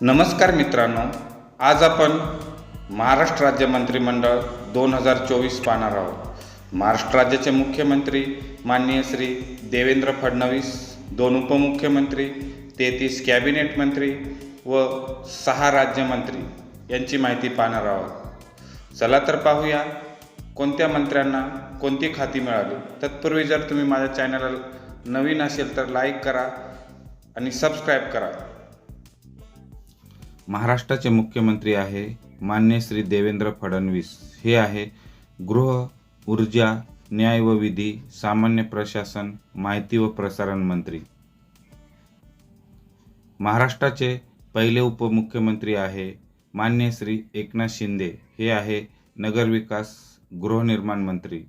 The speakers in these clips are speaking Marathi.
नमस्कार मित्रांनो आज आपण महाराष्ट्र राज्य मंत्रिमंडळ दोन हजार चोवीस पाहणार आहोत. महाराष्ट्र राज्याचे मुख्यमंत्री माननीय श्री देवेंद्र फडणवीस दोन उपमुख्यमंत्री तेहतीस कॅबिनेट मंत्री व सहा राज्यमंत्री यांची माहिती पाहणार आहोत. चला तर पाहूया कोणत्या मंत्र्यांना कोणती खाती मिळाली. तत्पूर्वी जर तुम्ही माझ्या चॅनलला नवीन असेल तर लाईक करा आणि सबस्क्राईब करा. महाराष्ट्राचे मुख्यमंत्री आहे मान्य श्री देवेंद्र फडणवीस. हे आहे गृह ऊर्जा न्याय व विधी सामान्य प्रशासन माहिती व प्रसारण मंत्री. महाराष्ट्राचे पहिले उपमुख्यमंत्री आहे मान्य श्री एकनाथ शिंदे. हे आहे नगरविकास गृहनिर्माण मंत्री.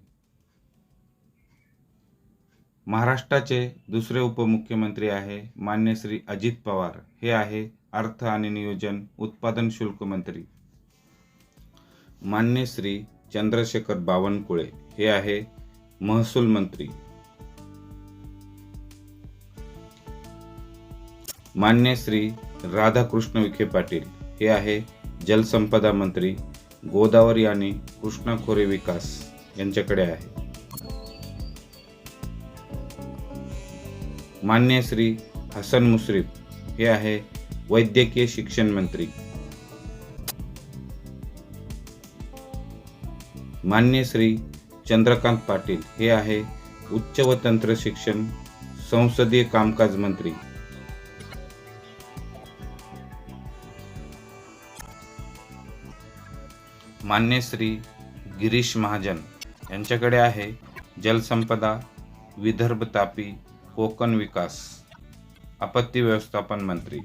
महाराष्ट्राचे दुसरे उपमुख्यमंत्री आहे मान्य श्री अजित पवार. हे आहे अर्थ आणि नियोजन उत्पादन शुल्क मंत्री. मान्य श्री चंद्रशेखर बावनकुळे हे आहे महसूल मंत्री. मान्य श्री राधाकृष्ण विखे पाटील हे आहे जलसंपदा मंत्री गोदावरी आणि कृष्णा खोरे विकास यांच्याकडे आहे. मान्य श्री हसन मुश्रीफ हे आहे वैद्यकीय शिक्षण मंत्री. मान्य श्री चंद्रकांत पाटील हे आहे उच्च व तंत्र शिक्षण संसदीय कामकाज मंत्री. मान्य श्री गिरीश महाजन यांच्याकडे आहे जलसंपदा विदर्भ तापी कोकण विकास आपत्ती व्यवस्थापन मंत्री.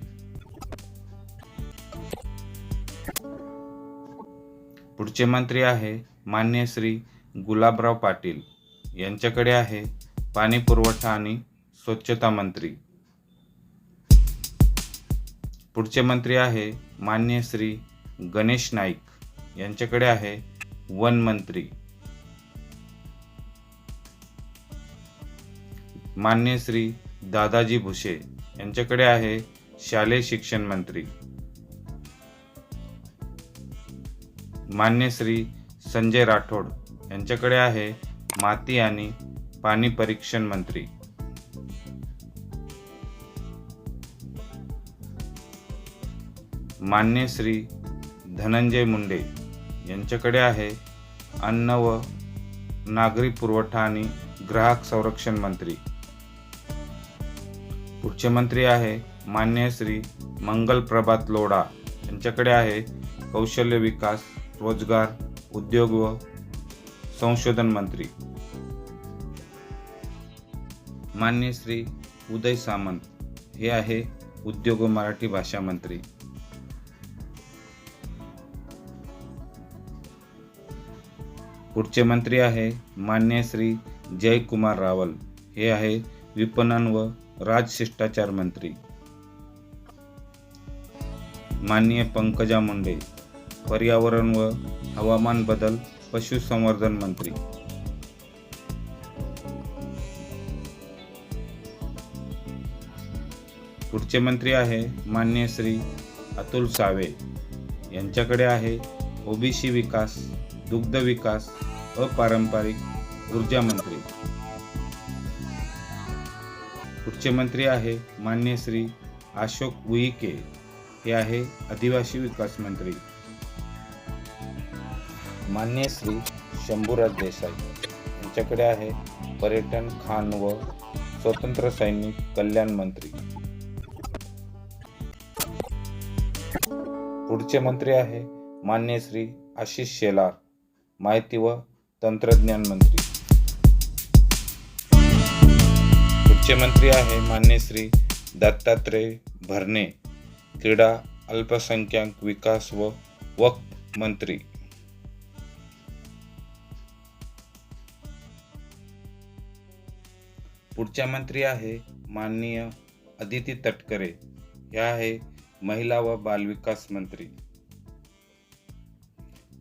पुढचे मंत्री आहे मान्य श्री गुलाबराव पाटील. यांच्याकडे आहे पाणी पुरवठा आणि स्वच्छता मंत्री. पुढचे मंत्री आहे मान्य श्री गणेश नाईक. यांच्याकडे आहे वन मंत्री. मान्य श्री दादाजी भुसे. यांच्याकडे आहे शालेय शिक्षण मंत्री. मान्य श्री संजय राठोड यांच्याकडे आहे माती आणि पाणी परीक्षण मंत्री. मान्य श्री धनंजय मुंडे यांच्याकडे आहे अन्न व नागरी पुरवठा आणि ग्राहक संरक्षण मंत्री. पुढचे मंत्री आहे मान्य श्री मंगल प्रभात लोढा यांच्याकडे आहे कौशल्य विकास रोजगार उद्योग व संशोधन मंत्री. मान्य श्री उदय सामंत हे आहे उद्योग व मराठी भाषा मंत्री. पुढचे मंत्री आहे मान्य श्री जयकुमार रावल. हे आहे विपणन व राजशिष्टाचार मंत्री. माननीय पंकजा मुंडे. पर्यावरण व हवामान बदल पशुसंवर्धन मंत्री. पुढचे मंत्री आहे मान्य श्री अतुल सावे. यांच्याकडे आहे ओबीसी विकास दुग्ध विकास अपारंपरिक ऊर्जा मंत्री. पुढचे मंत्री आहे मान्य श्री अशोक उईके. हे आहे आदिवासी विकास मंत्री. मान्य श्री शंभूराज देसाई. यांच्याकडे आहे पर्यटन खान व स्वतंत्र सैनिक कल्याण मंत्री. पुढचे मंत्री आहे मान्य श्री आशिष शेलार माहिती व तंत्रज्ञान मंत्री. पुढचे मंत्री आहे मान्य श्री दत्तात्रय भरणे क्रीडा अल्पसंख्याक विकास व वक्फ मंत्री. पुढच्या मंत्री आहे माननीय अदिती तटकरे. ह्या आहे महिला व बालविकास मंत्री.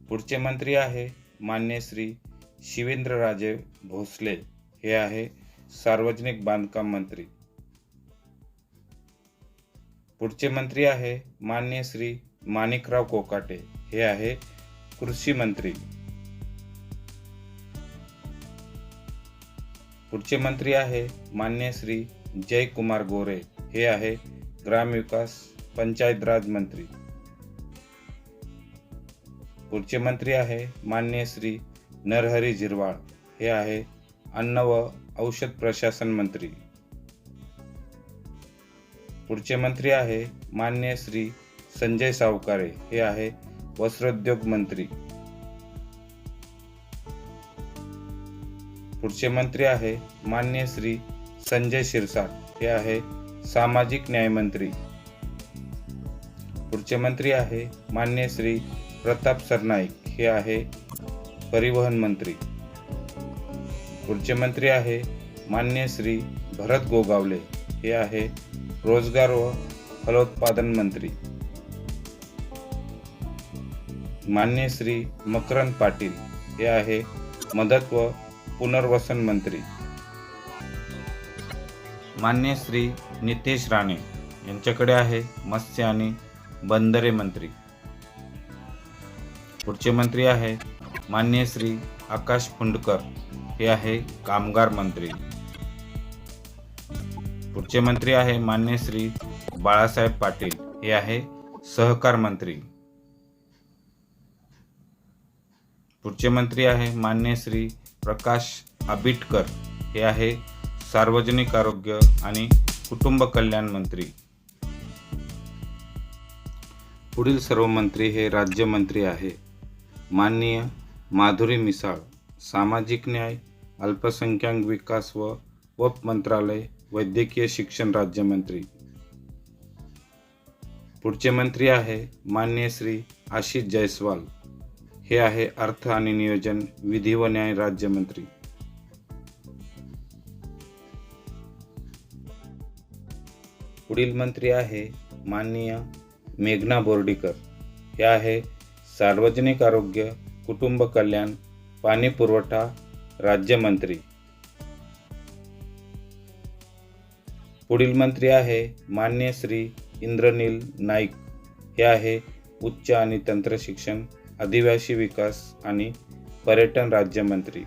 पुढचे मंत्री आहे मान्य श्री शिवेंद्रराजे भोसले. हे आहे सार्वजनिक बांधकाम मंत्री. पुढचे मंत्री आहे मान्य श्री माणिकराव कोकाटे. हे आहे कृषी मंत्री. पुढचे मंत्री आहे मान्य श्री जयकुमार गोरे. हे आहे ग्रामविकास पंचायत राज मंत्री. पुढचे मंत्री आहे मान्य श्री नरहरी झिरवाळ हे आहे अन्न व औषध प्रशासन मंत्री. पुढचे मंत्री आहे मान्य श्री संजय सावकारे. हे आहे वस्त्रोद्योग मंत्री. पुढचे मंत्री आहे मान्य श्री संजय शिरसाट. हे आहे सामाजिक न्यायमंत्री पुढचे मंत्री आहे मान्य श्री प्रताप सरनाईक. हे आहे परिवहन मंत्री. पुढचे मंत्री आहे मान्य श्री भरत गोगावले. हे आहे रोजगार व फलोत्पादन मंत्री. मान्य श्री मकरंद पाटील. हे आहे मदत व पुनर्वसन मंत्री. मान्य श्री नितेश राणे यांच्याकडे आहे मत्स्य आणि बंदरे मंत्री. पुढचे मंत्री आहे मान्य श्री आकाश फुंडकर हे आहे कामगार मंत्री. पुढचे मंत्री आहे मान्य श्री बाळासाहेब पाटील. हे आहे सहकार मंत्री. पुढचे मंत्री आहे मान्य श्री प्रकाश आबिटकर हे आहे सार्वजनिक आरोग्य आणि कुटुंब कल्याण मंत्री. पुढील सर्व मंत्री हे राज्यमंत्री आहे. माननीय माधुरी मिसाळ सामाजिक न्याय अल्पसंख्याक विकास व वप मंत्रालय वैद्यकीय शिक्षण राज्यमंत्री पुढचे मंत्री आहे मान्य श्री आशिष जयस्वाल हे आहे अर्थ आणि नियोजन विधी व न्याय राज्यमंत्री. पुढील मंत्री आहे माननीय मेघना बोर्डीकर. हे आहे सार्वजनिक आरोग्य कुटुंब कल्याण पाणी पुरवठा राज्यमंत्री. पुढील मंत्री आहे मान्य श्री इंद्रनील नाईक. हे आहे उच्च आणि तंत्र शिक्षण आदिवासी विकास आणि पर्यटन राज्यमंत्री.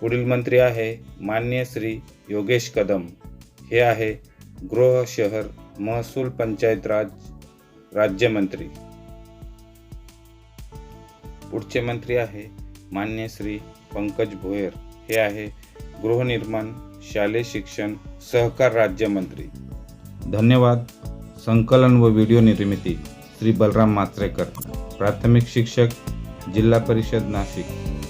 पुढील मंत्री आहे मान्य श्री योगेश कदम. हे आहे गृह शहर महसूल पंचायत राज राज्यमंत्री. पुढचे मंत्री आहे मान्य श्री पंकज भोयर. हे आहे गृहनिर्माण शालेय शिक्षण सहकार राज्यमंत्री. धन्यवाद. संकलन व व्हिडिओ निर्मिती. श्री बलराम मात्रेकर प्राथमिक शिक्षक जिल्हा परिषद नाशिक.